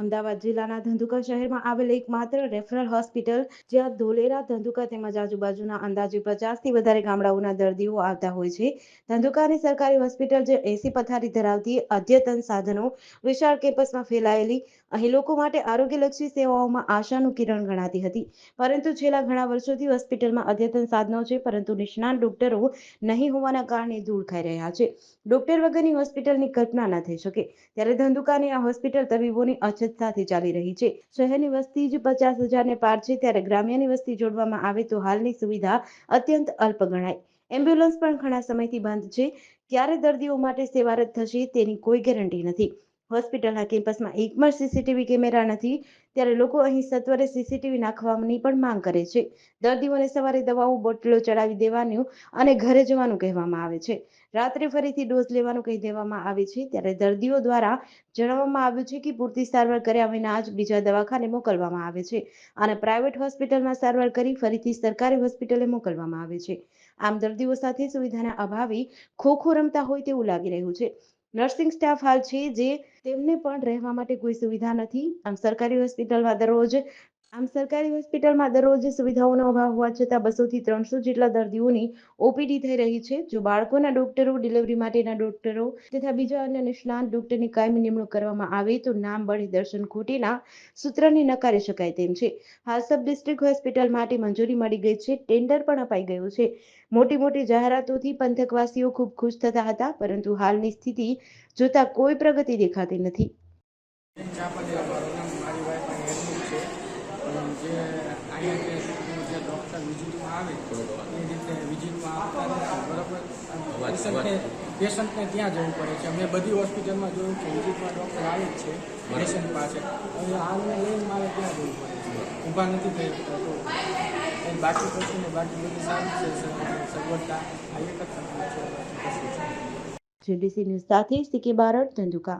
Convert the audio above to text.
અમદાવાદ જિલ્લાના ધંધુકા શહેરમાં આવેલ એકમાત્ર રેફરલ હોસ્પિટલ, જ્યાં ધોલેરા, ધંધુકા તેમજ આજુબાજુના અંદાજે પચાસથી વધારે ગામડાઓના દર્દીઓ આવતા હોય છે. ધંધુકાની સરકારી હોસ્પિટલ જે એસી પથારી ધરાવતી અદ્યતન સાધનો, વિશાળ કેમ્પસમાં ફેલાયેલી, અહીં લોકો માટે આરોગ્યલક્ષી સેવાઓમાં આશાનું કિરણ ગણાતી હતી. પરંતુ છેલ્લા ઘણા વર્ષોથી હોસ્પિટલમાં અદ્યતન સાધનો છે, પરંતુ નિષ્ણાત ડોક્ટરો નહીં હોવાના કારણે ધૂળ ખાઈ રહ્યા છે. ડોક્ટર વગરની હોસ્પિટલની કલ્પના ન થઈ શકે. ત્યારે ધંધુકાની આ હોસ્પિટલ તબીબોની અછત સાથે ચાલી રહી છે. શહેરની વસ્તી જ પચાસ હજારને પાર છે. ત્યારે ગ્રામ્યની વસ્તી જોડવામાં આવે તો હાલની સુવિધા અત્યંત અલ્પ ગણાય. એમ્બ્યુલન્સ પણ ઘણા સમયથી બંધ છે. ક્યારે દર્દીઓ માટે સેવારત થશે તેની કોઈ ગેરંટી નથી. હોસ્પિટલના કેમ્પસમાં એક પણ સીસીટીવી કેમેરા નથી, ત્યારે લોકો અહીં સત્વરે સીસીટીવી નાખવાની પણ માંગ કરે છે. દર્દીઓને સવારે દવાઓ, બોટલો ચડાવી દેવાનું અને ઘરે જવાનું કહેવામાં આવે છે. રાત્રે ફરીથી ડોઝ લેવાનું કહી દેવામાં આવે છે, ત્યારે દર્દીઓ દ્વારા જણાવવામાં આવ્યું છે કે પૂરતી સારવાર કર્યા વિના જ બીજા દવાખાને મોકલવામાં આવે છે અને પ્રાઇવેટ હોસ્પિટલમાં સારવાર કરી ફરીથી સરકારી હોસ્પિટલે મોકલવામાં આવે છે. આમ દર્દીઓ સાથે સુવિધાના અભાવે ખોખો રમતા હોય તેવું લાગી રહ્યું છે. નર્સિંગ સ્ટાફ હાલ છે જે તેમને પણ રહેવા માટે કોઈ સુવિધા નથી. આમ સરકારી હોસ્પિટલમાં દરરોજ આમ સરકારી હોસ્પિટલમાં દરરોજ સુવિધાઓનો અભાવ હોવા છતાં બસોથી ત્રણસો જેટલા દર્દીઓની ઓપીડી થઈ રહી છે. જો બાળકોના ડોક્ટરો, ડિલિવરી માટેના ડોક્ટરો તથા બીજા અન્ય નિષ્ણાંત ડોક્ટરની કાયમી નિમણૂક કરવામાં આવે તો નામ બળે દર્શન ખોટીના સૂત્રને નકારી શકાય તેમ છે. હાલ સબ ડિસ્ટ્રિક્ટ હોસ્પિટલ માટે મંજૂરી મળી ગઈ છે. ટેન્ડર પણ અપાઈ ગયું છે. મોટી મોટી જાહેરાતોથી પંથકવાસીઓ ખૂબ ખુશ થતા હતા, પરંતુ હાલની સ્થિતિ જોતા કોઈ પ્રગતિ દેખાતી નથી. જે અહીંયા જે જે ડૉક્ટર વિઝિટમાં આવે એ રીતે વિઝિટમાં આવતા નથી. બરાબર? પેશન્ટને પેશન્ટને ત્યાં જવું પડે છે. મેં બધી હોસ્પિટલમાં જોયું છે વિઝિટમાં ડૉક્ટર આવે જ છે પેશન્ટ પાસે. હવે હાલને લઈને મારે ત્યાં જવું પડે છે. ઊભા નથી થઈ શકતા તો. બાકી પછી ને બાકી બધી સારી છે સગવડતા. આ એક જ છે. જીડીસી ન્યૂઝ સાથે સીકે બારડ ધંધુકા